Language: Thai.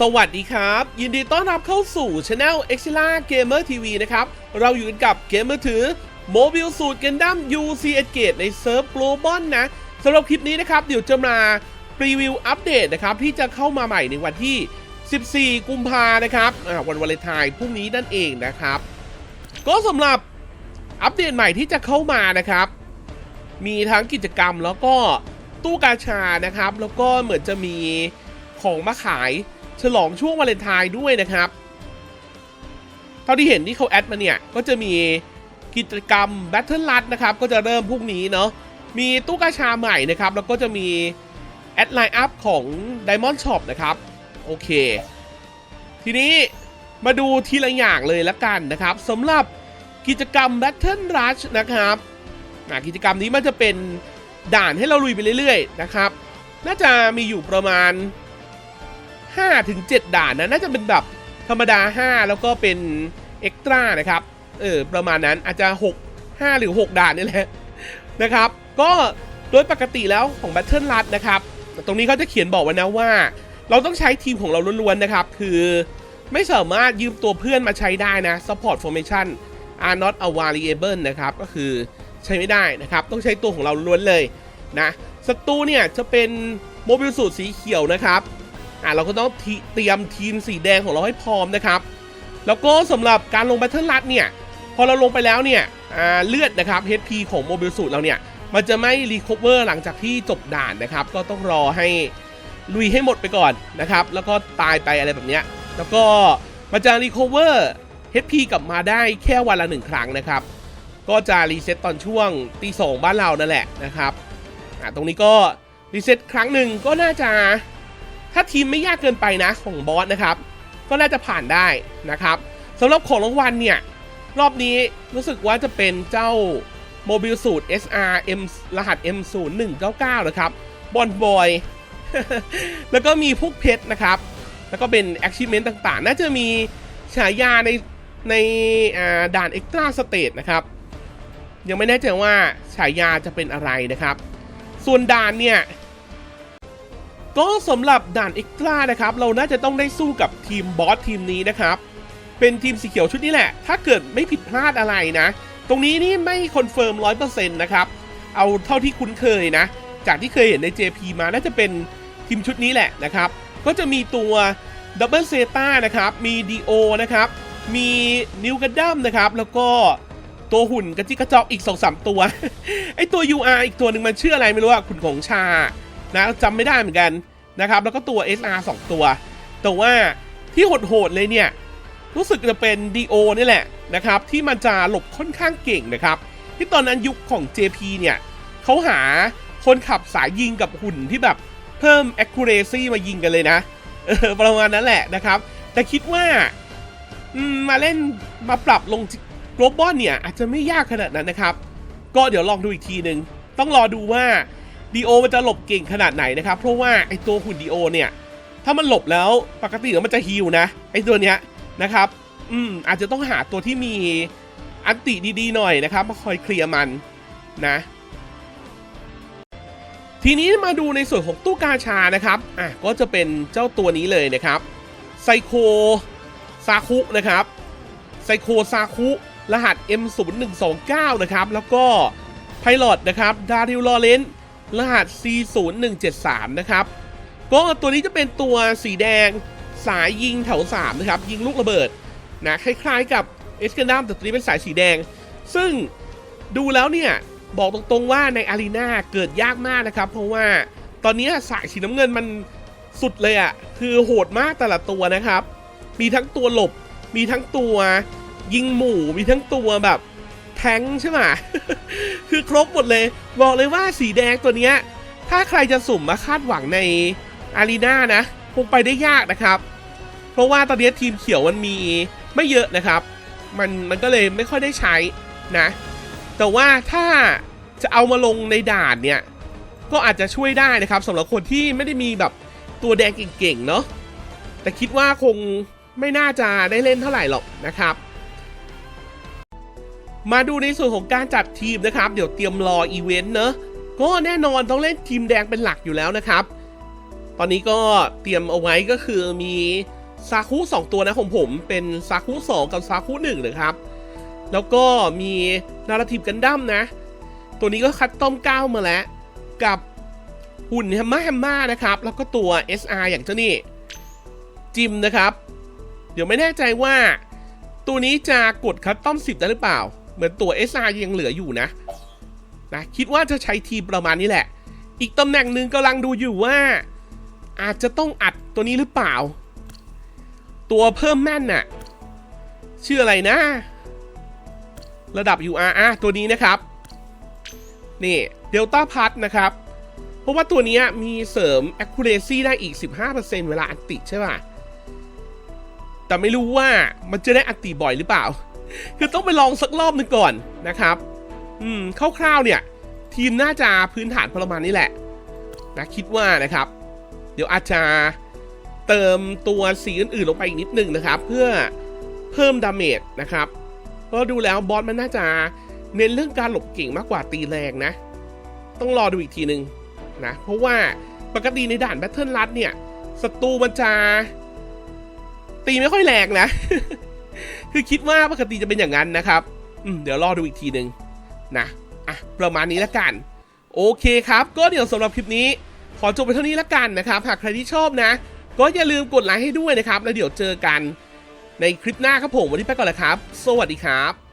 สวัสดีครับ ยินดีต้อนรับเข้าสู่ช anel e x i l a Gamer TV นะครับ เราอยู่กันกับเกมมือถือโมบิลสูตรกันดั้ม UC e g a t e ในเซิร์ฟ Global นะสำหรับคลิปนี้นะครับ เดี๋ยวจะมารีวิวอัปเดตนะครับ ที่จะเข้ามาใหม่ในวันที่ 14 กุมภานะครับวันวาเลนไทน์พรุ่งนี้นั่นเองนะครับ ก็สำหรับอัปเดตใหม่ที่จะเข้ามานะครับ มีทั้งกิจกรรมแล้วก็ตู้กาชานะครับ แล้วก็เหมือนจะมีของมาขาย ฉลองช่วงวาเลนไทน์ด้วยนะครับ เท่าที่เห็นที่เขาแอดมาเนี่ย ก็จะมีกิจกรรม Battle ลัดนะครับ ก็จะเริ่มพรุ่งนี้เนาะมีตู้กาชาใหม่นะครับ แล้วก็จะมีแอดไลน์อัพของ Diamond Shop นะครับ โอเค ทีนี้มาดูทีละอย่างเลยละกันนะครับสำหรับกิจกรรม Battle Rush นะครับกิจกรรมนี้มันจะเป็นด่านให้เราลุยไปเรื่อยๆนะครับ น่าจะมีอยู่ประมาณ 5ถึง7ด่านนะน่าจะเป็นแบบธรรมดา 5 แล้วก็เป็นเอ็กตร้านะครับเออประมาณนั้นอาจจะ 6 5 หรือ 6 ด่านนี่แหละนะครับ ก็โดยปกติแล้วของ Battle r u นะครับ ตรงนี้เขาจะเขียนบอกไว้นะว่า เราต้องใช้ทีมของเราล้วนๆนะครับ คือไม่สามารถยืมตัวเพื่อนมาใช้ได้นะ support formation are not available นะครับ ก็คือใช้ไม่ได้นะครับ ต้องใช้ตัวของเราล้วนเลยนะศัตรูเนี่ยจะเป็นโมบิลสูตรสีเขียวนะครับ อะเราก็ต้องเตรียมทีมสีแดงของเราให้พร้อมนะครับ แล้วก็สำหรับการลงแบทเทิลลัดเนี่ย พอเราลงไปแล้วเนี่ยเลือดนะครับ HP ของโมบิลสูตรเราเนี่ย มันจะไม่รีค o เวอร์หลังจากที่จบด่านนะครับ ก็ต้องรอให้ลุยให้หมดไปก่อนนะครับ แล้วก็ตายไปอะไรแบบเนี้ย แล้วก็มันจะรีค o เวอร์ HP กลับมาได้แค่วันละหนึ่งครั้งนะครับ ก็จะรีเซ็ตตอนช่วงตีสองบ้านเรานั่นแหละนะครับ ตรงนี้ก็รีเซ็ตครั้งหนึ่งก็น่าจะ ถ้าทีมไม่ยากเกินไปนะของบอสนะครับ ก็น่าจะผ่านได้นะครับสำหรับของรางวัลเนี่ย รอบนี้รู้สึกว่าจะเป็นเจ้าโมบิลสูตร SR M รหัส M0199 นะครับบอลบอย แล้วก็มีพวกเพชรนะครับ แล้วก็เป็น achievement ต่างๆ น่าจะมีฉายาในในอ่าด่าน Extra State นะครับ ยังไม่แน่ใจว่าฉายาจะเป็นอะไรนะครับ ส่วนด่านเนี่ย ก็สำหรับด่านเอ็กตร้านะครับ เราน่าจะต้องได้สู้กับทีมบอสทีมนี้นะครับ เป็นทีมสีเขียวชุดนี้แหละ ถ้าเกิดไม่ผิดพลาดอะไรนะ ตรงนี้นี่ไม่คอนเฟิร์ม100%นต์นะครับ เอาเท่าที่คุ้นเคยนะ จากที่เคยเห็นใน JP มาน่าจะเป็นทีมชุดนี้แหละนะครับ ก็จะมีตัวดับเบิลเซต้านะครับ มีดีโอนะครับ มีนิวกั d ดัมนะครับ แล้วก็ตัวหุ่นกระจิกกระจอกอีก 2-3 ตัว ไอตัว UR อีกตัวหนึ่งมันชื่ออะไรไม่รู้อะขุนของชา นะจำไม่ได้เหมือนกันนะครับ แล้วก็ตัว SR 2 ตัว แต่ว่าที่โหดๆเลยเนี่ย รู้สึกจะเป็น DO นี่แหละนะครับ ที่มันจะหลบค่อนข้างเก่งนะครับ ที่ตอนนั้นยุคของ JP เนี่ยเขาหาคนขับสายยิงกับหุ่นที่แบบเพิ่ม accuracy มายิงกันเลยนะออประมาณนั้นแหละนะครับ แต่คิดว่ามมาเล่นมาปรับลง global เนี่ย อาจจะไม่ยากขนาดนั้นนะครับ ก็เดี๋ยวลองดูอีกทีหนึ่งต้องรอดูว่า ดีโอมันจะหลบเก่งขนาดไหนนะครับ เพราะว่าไอตัวหุ่นดีโอเนี่ย ถ้ามันหลบแล้วปกติแล้วมันจะฮิวนะ ไอตัวเนี้ยนะครับ อืมอาจจะต้องหาตัวที่มีอันติดีๆหน่อยนะครับ มาคอยเคลียร์มันนะ ทีนี้มาดูในส่วนของตู้กาชานะครับ อะก็จะเป็นเจ้าตัวนี้เลยนะครับไซโคซาคุนะครับไซโคซาคุรหัส M0129 นะครับ แล้วก็ไพลอตนะครับ ดาริลลอเรน รหัส C0173 นะครับก็ตัวนี้จะเป็นตัวสีแดงสายยิงแถว3นะครับ ยิงลูกระเบิดนะคล้ายๆกับเอสกันดัมแต่ตัวนี้เป็นสายสีแดง ซึ่งดูแล้วเนี่ย บอกตรงๆว่าในอารีนาเกิดยากมากนะครับ เพราะว่าตอนนี้สายสีน้ำเงินมันสุดเลยอะ่ะ คือโหดมากแต่ละตัวนะครับ มีทั้งตัวหลบ มีทั้งตัวยิงหมู่ มีทั้งตัวแบบ งค์ใช่ไหมคือครบหมดเลย บอกเลยว่าสีแดงตัวเนี้ย ถ้าใครจะสุ่มมาคาดหวังในอารีนานะ คงไปได้ยากนะครับ เพราะว่าตอนนี้ทีมเขียวมันมีไม่เยอะนะครับ มันมันก็เลยไม่ค่อยได้ใช้นะ แต่ว่าถ้าจะเอามาลงในด่านเนี่ย ก็อาจจะช่วยได้นะครับสำหรับคนที่ไม่ได้มีแบบตัวแดงเก่งๆเนาะแต่คิดว่าคงไม่น่าจะได้เล่นเท่าไหร่หรอกนะครับ มาดูในส่วนของการจัดทีมนะครับ เดี๋ยวเตรียมรออีเวนต์เนอะก็แน่นอนต้องเล่นทีมแดงเป็นหลักอยู่แล้วนะครับ ตอนนี้ก็เตรียมเอาไว้ก็คือมีซาคุ2ตัวนะของผม เป็นซาคุ2กับซาคุ1นะครับ แล้วก็มีนาราทีฟกันดั้มนะ ตัวนี้ก็คัดต้อม9มาแล้ว กับหุ่นแฮมมาแฮมมานะครับ แล้วก็ตัว SR อย่างเจ้านี่จิมนะครับ เดี๋ยวไม่แน่ใจว่า ตัวนี้จะกดคัดต้อม10ได้หรือเปล่า เหมือนตัว SR ยังเหลืออยู่นะนะ คิดว่าจะใช้ทีมประมาณนี้แหละ อีกตำแหน่งหนึ่งกำลังดูอยู่ว่า อาจจะต้องอัดตัวนี้หรือเปล่า ตัวเพิ่มแม่นน่ะ ชื่ออะไรนะ ระดับ UR อะตัวนี้นะครับ นี่เดลต้าพัทนะครับ เพราะว่าตัวนี้มีเสริม accuracy ได้อีก 15%เวลาอันติใช่ป่ะแต่ไม่รู้ว่ามันจะได้อันติบ่อยหรือเปล่า คือต้องไปลองสักรอบหนึ่งก่อนนะครับ อืมคร่าวๆเนี่ย ทีมน่าจะพื้นฐานประมาณนี้แหละนะคิดว่านะครับ เดี๋ยวอาจจะเติมตัวสีอื่นๆลงไปอีกนิดนึงนะครับ เพื่อเพิ่มดาเมจนะครับเพราะดูแล้วบอสมันน่าจะเน้นเรื่องการหลบเก่งมากกว่าตีแรงนะ ต้องรอดูอีกทีหนึ่งนะ เพราะว่าปกติในด่านแบทเทิลรัดเนี่ยศัตรูมันจะตีไม่ค่อยแรงนะ คือคิดว่าปกติจะเป็นอย่างนั้นนะครับอืเดี๋ยวรอดูอีกทีหนึ่งนะอะประมาณนี้ละกัน โอเคครับ ก็เดี๋ยวสำหรับคลิปนี้ ขอจบไปเท่านี้ละกันนะครับ หากใครที่ชอบนะ ก็อย่าลืมกดไลค์ให้ด้วยนะครับ แล้วเดี๋ยวเจอกันในคลิปหน้าครับผมวันนี้ไปก่อนละครับ สวัสดีครับ